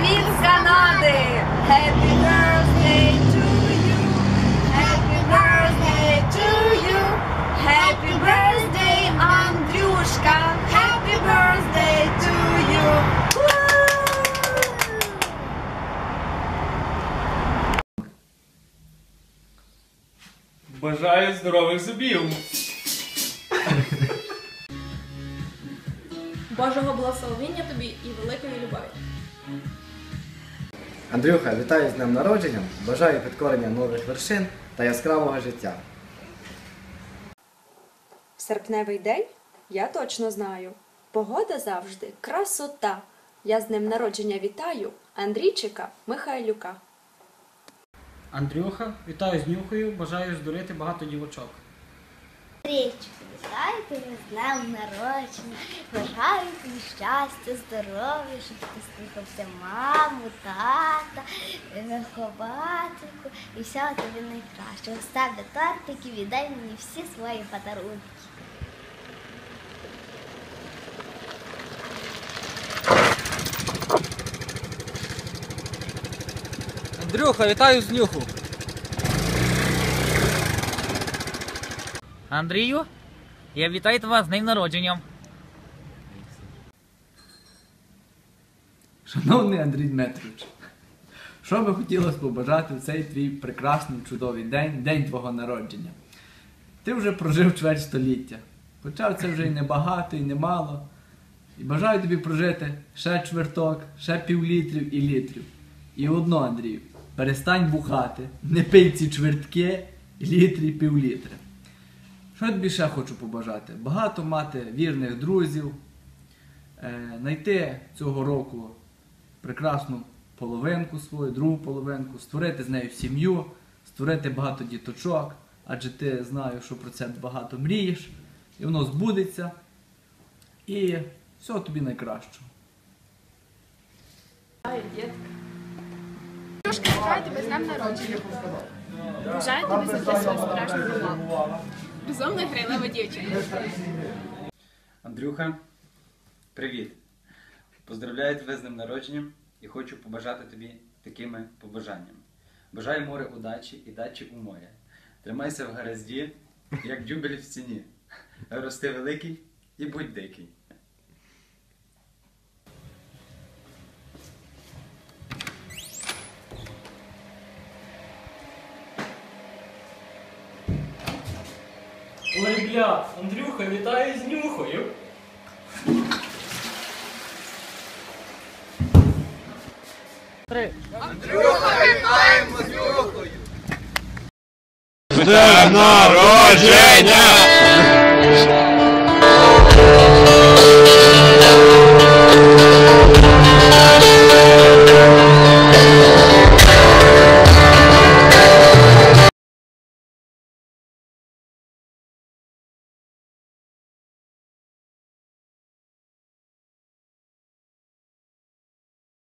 він з Канади. Happy birthday to you. Happy birthday to you. Happy birthday, Андрюшка. Happy birthday to you. Бажаю здорових зубів. Божого благословення тобі і великої любові. Андрюха, вітаю з днем народження, бажаю підкорення нових вершин та яскравого життя. В серпневий день я точно знаю. Погода завжди красота. Я з днем народження вітаю Андрійчика Михайлюка. Андрюха, вітаю з нюхою, бажаю здурити багато дівочок. Вітаю тебе з днем народження. Бажаю тобі щастя, здоров'я, щоб ти слухався маму, тата, виховательку і всього тобі найкращого. Ставлю тортик і віддай мені всі свої подарунки. Андрюха, вітаю з нюху. Андрію, я вітаю тебе з днем народженням. Шановний Андрій Дмитрович, що би хотілося побажати в цей твій прекрасний чудовий день, день твого народження? Ти вже прожив чверть століття, хоча це вже і не багато, і не мало. І бажаю тобі прожити ще чверток, ще півлітрів і літрів. І одно, Андрію, перестань бухати, не пий ці чвертки, літри півлітри. Що я тобі ще хочу побажати? Багато мати вірних друзів, е, знайти цього року прекрасну половинку свою, другу половинку, створити з нею сім'ю, створити багато діточок, адже ти знаю, що про це багато мрієш, і воно збудеться. І всього тобі найкращого. Трошки вітаю тебе з днем народження. Бажаю тобі завжди свою справжню маму. Розумна грайлива дівчина. Андрюха, привіт. Поздравляю тебе з ним народженням і хочу побажати тобі такими побажаннями. Бажаю море удачі і дачі у моря. Тримайся в гаразді, як дюбель в стіні. Рости великий і будь дикий. Ой, бля, Андрюха, вітаю з нюхою. Днем народження!